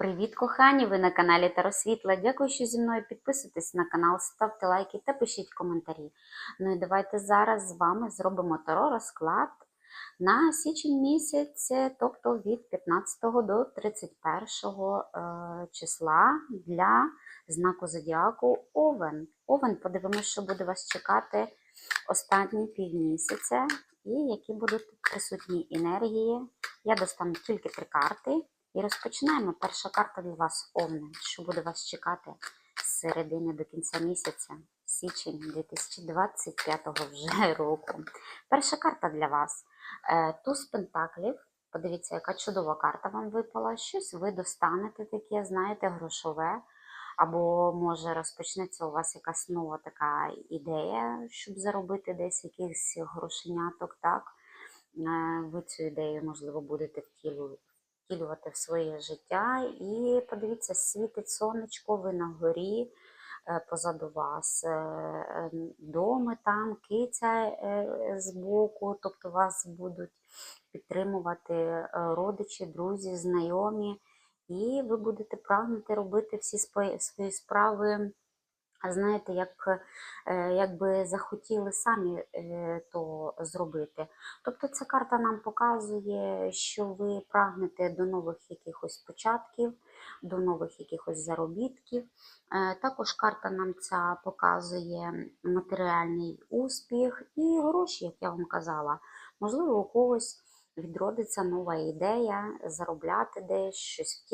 Привіт, кохані! Ви на каналі Таросвітла. Дякую, що зі мною підписуйтесь на канал, ставте лайки та пишіть коментарі. Ну і давайте зараз з вами зробимо таро розклад на січень місяць, тобто від 15 до 31 е, числа для знаку зодіаку Овен. Овен, подивимося, що буде вас чекати останні півмісяця і які будуть присутні енергії. Я достану тільки три карти. І розпочинаємо. Перша карта для вас Овне, що буде вас чекати з середини до кінця місяця, січень 2025 вже року. Перша карта для вас е, туз пентаклів. Подивіться, яка чудова карта вам випала. Щось ви достанете таке, знаєте, грошове. Або, може, розпочнеться у вас якась нова така ідея, щоб заробити десь якихось грошеняток, так? Е, Ви цю ідею, можливо, будете втілювати в своє життя. І подивіться, світить сонечко, ви на горі, е, позаду вас е, е, доми там, киця збоку, тобто вас будуть підтримувати родичі, друзі, знайомі, і ви будете прагнути робити всі свої справи. Знаєте, як якби захотіли самі е, то зробити. Тобто ця карта нам показує, що ви прагнете до нових якихось початків, до нових якихось заробітків. Е, також карта нам ця показує матеріальний успіх і гроші, як я вам казала. Можливо, у когось відродиться нова ідея, заробляти десь щось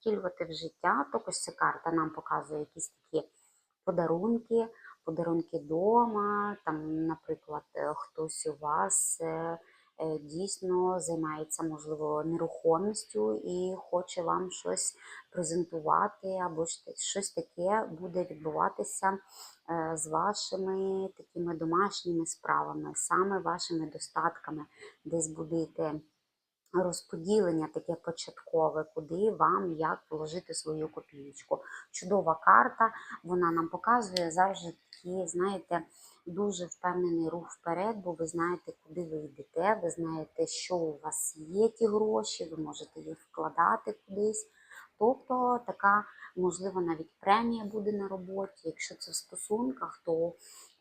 втілювати в життя. Також ця карта нам показує якісь такі подарунки, подарунки вдома, там, наприклад, е, хтось у вас е, е, дійсно займається, можливо, нерухомістю і хоче вам щось презентувати, або щось таке буде відбуватися з вашими такими домашніми справами, саме вашими достатками, десь будете розподілення таке початкове, куди вам як положити свою копійку. Чудова карта, вона нам показує завжди такі, знаєте, дуже впевнений рух вперед, бо ви знаєте, куди ви йдете, ви знаєте, що у вас є ті гроші, ви можете їх вкладати кудись. Тобто така, можливо, навіть премія буде на роботі. Якщо це в стосунках, то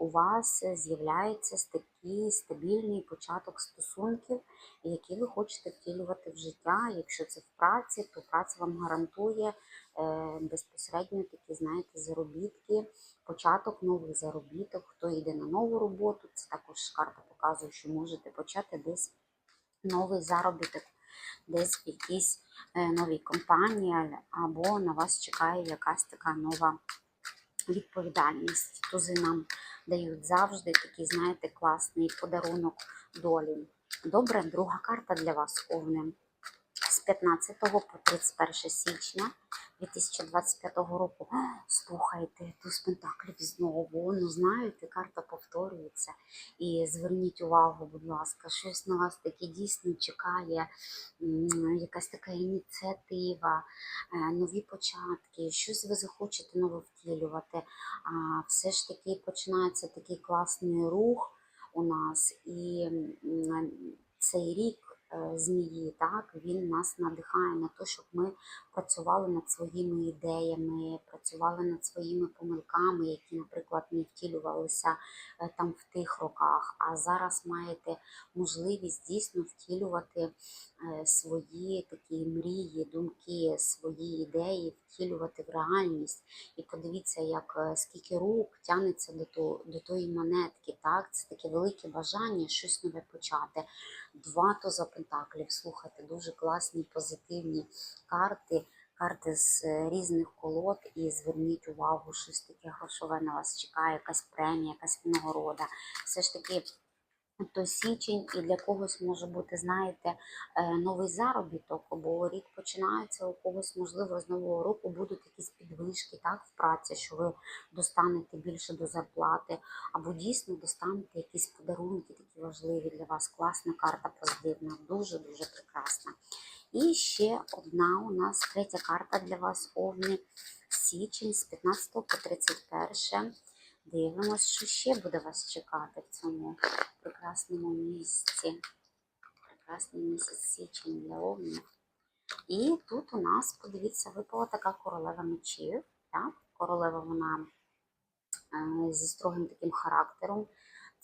у вас з'являється такий стабільний початок стосунків, які ви хочете втілювати в життя. Якщо це в праці, то праця вам гарантує е, безпосередньо такі, знаєте, заробітки, початок нових заробіток. Хто йде на нову роботу, це також карта показує, що можете почати десь новий заробіток десь в якійсь е, новій компанії, або на вас чекає якась така нова відповідальність. Тузи нам дають завжди такий, знаєте, класний подарунок долі. Добре, друга карта для вас овне. З 15 по 31 січня 2025 року. Слухайте, туз пентаклів знову. Ну, знаєте, карта повторюється. І зверніть увагу, будь ласка, щось на вас таке дійсно чекає, якась така ініціатива, е, нові початки, щось ви захочете нове втілювати. Все ж таки починається такий класний рух у нас. І цей рік. Е, змії, так, він нас надихає на те, щоб ми працювали над своїми ідеями, працювали над своїми помилками, які, наприклад, не втілювалися е, там в тих роках. А зараз маєте можливість дійсно втілювати е, свої такі мрії, думки, свої ідеї, втілювати в реальність. І подивіться, як скільки рук тягнеться до того, до тої монетки. Так, це таке велике бажання щось нове почати. Два то за пентаклів. Слухайте, дуже класні, позитивні карти, карти з е, різних колод. І зверніть увагу, щось таке грошове на вас чекає, якась премія, якась нагорода. Все ж таки то січень і для когось може бути, знаєте, е, новий заробіток, бо рік починається, у когось, можливо, з нового року будуть якісь підвишки так, в праці, що ви достанете більше до зарплати, або дійсно достанете якісь подарунки, такі важливі для вас. Класна карта позитивна, дуже-дуже прекрасна. І ще одна у нас третя карта для вас овни січень з 15 по 31. Дивимось, що ще буде вас чекати в цьому прекрасному місці. Прекрасний місяць січень для овнів. І тут у нас, подивіться, випала така королева мечів. Так? Королева вона е, зі строгим таким характером.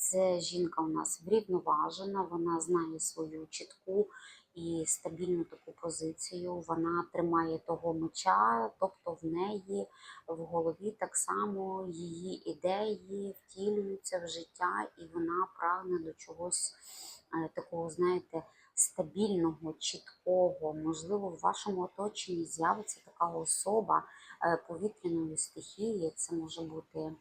Це жінка у нас врівноважена, вона знає свою чітку і стабільну таку позицію. Вона тримає того меча, тобто в неї в голові так само її ідеї втілюються в життя, і вона прагне до чогось е, такого, знаєте, стабільного, чіткого. Можливо, в вашому оточенні з'явиться така особа е, повітряної стихії. Це може бути е,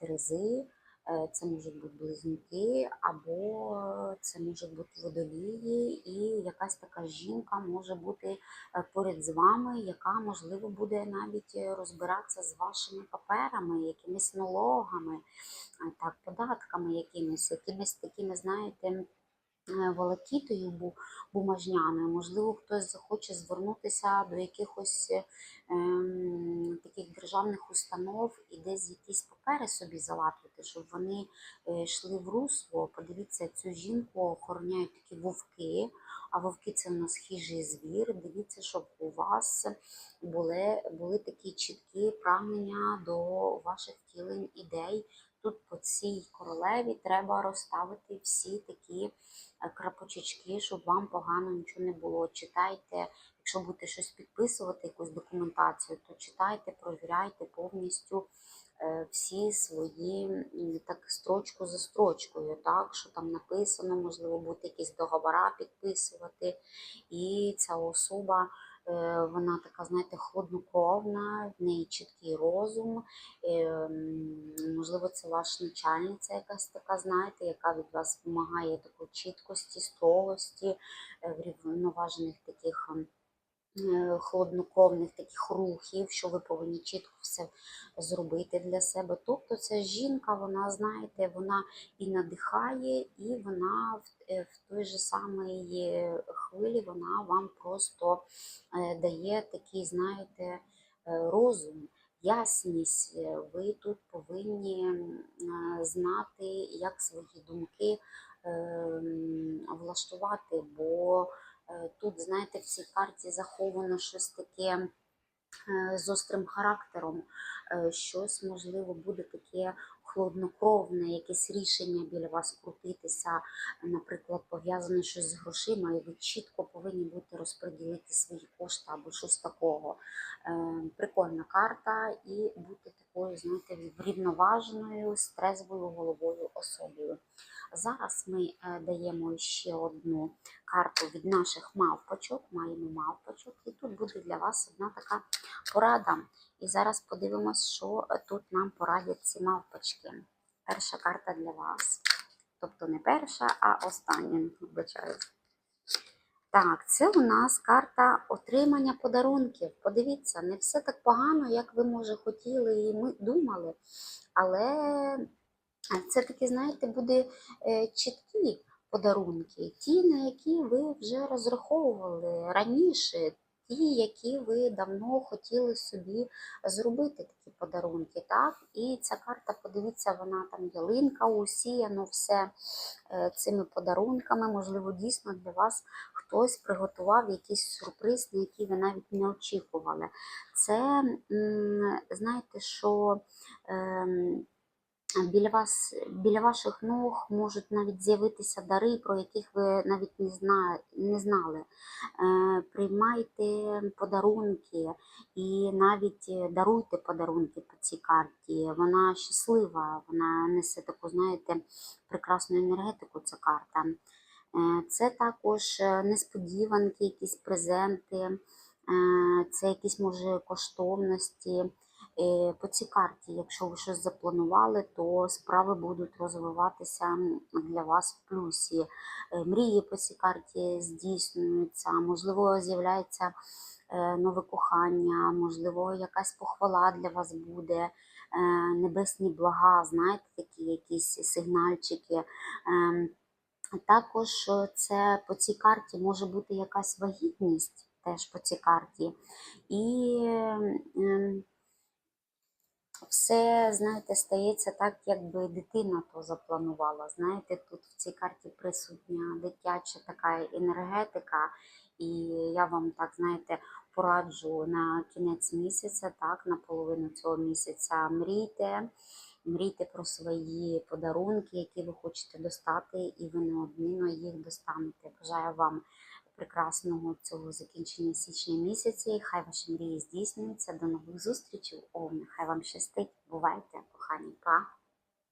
терези. Е, Це можуть бути близнюки, або це можуть бути водолії, і якась така жінка може бути е, поряд з вами, яка можливо буде навіть е, розбиратися з вашими паперами, якимись налогами, так, податками, якимись, якимись такими, знаєте. Е, Волокітою бу- бумажняною, можливо, хтось захоче звернутися до якихось е, ем, таких державних установ і десь якісь папери собі залатувати, щоб вони е, йшли в русло. Подивіться, цю жінку охороняють такі вовки, а вовки це в нас хижий звір. Дивіться, щоб у вас були, були такі чіткі прагнення до ваших втілень ідей. Тут по цій королеві треба розставити всі такі е, крапочечки, щоб вам погано нічого не було. Читайте, якщо будете щось підписувати, якусь документацію, то читайте, провіряйте повністю е, всі свої так строчку за строчкою, так що там написано, можливо, будете якісь договора підписувати. І ця особа. Е, Вона така, знаєте, хладнокровна, в неї чіткий розум. е, Можливо, це ваша начальниця якась така, знаєте, яка від вас вимагає такої чіткості, строгості, е, врівноважених таких холоднокровних таких рухів, що ви повинні чітко все зробити для себе. Тобто ця жінка, вона, знаєте, вона і надихає, і вона в, е, в той же самий е, хвилі вона вам просто е, дає такий, знаєте, е, розум. Ясність, Е, ви тут повинні е, знати, як свої думки е, влаштувати, бо Е, Тут, знаєте, в цій карті заховано щось таке е, з острим характером, е, щось, можливо, буде таке хладнокровне, якесь рішення біля вас крутитися, наприклад, пов'язане щось з грошима, і ви чітко повинні бути розподілити свої кошти або щось такого. Е, Прикольна карта і бути такою, знаєте, врівноваженою, з трезвою головою особою. Зараз ми е, даємо ще одну карту від наших мавпочок. Маємо мавпочок, і тут буде для вас одна така порада. І зараз подивимось, що тут нам порадять ці мавпочки. Перша карта для вас. Тобто не перша, а остання, вибачаюсь. Так, це у нас карта отримання подарунків. Подивіться, не все так погано, як ви, може, хотіли і ми думали. Але це таки, знаєте, буде е, чіткі подарунки, ті, на які ви вже розраховували раніше, ті, які ви давно хотіли собі зробити такі подарунки. Так? І ця карта, подивіться, вона там ялинка усіяно все е, цими подарунками. Можливо, дійсно для вас хтось приготував якийсь сюрприз, на який ви навіть не очікували. Це, знаєте, що. Біля вас, біля ваших ног можуть навіть з'явитися дари, про яких ви навіть не, зна, не знали. Е, приймайте подарунки і навіть даруйте подарунки по цій карті. Вона щаслива, вона несе таку, знаєте, прекрасну енергетику, ця карта. Е, це також е, несподіванки, якісь презенти, це якісь, може, коштовності. По цій карті, якщо ви щось запланували, то справи будуть розвиватися для вас в плюсі. Е, Мрії по цій карті здійснюються, можливо, з'являється е, нове кохання, можливо, якась похвала для вас буде, е, небесні блага, знаєте, такі якісь сигнальчики. Ем, Також це по цій карті може бути якась вагітність теж по цій карті. І ем, все, знаєте, стається так, якби дитина то запланувала. Знаєте, тут в цій карті присутня дитяча така енергетика, І я вам так, знаєте, пораджу на кінець місяця, так, на половину цього місяця мрійте. Мрійте про свої подарунки, які ви хочете достати, і ви неодмінно їх достанете. Бажаю вам прекрасного цього закінчення січня місяця. І хай ваші мрії здійснюються. До нових зустрічей. О, нехай вам щастить. Бувайте, кохані, па!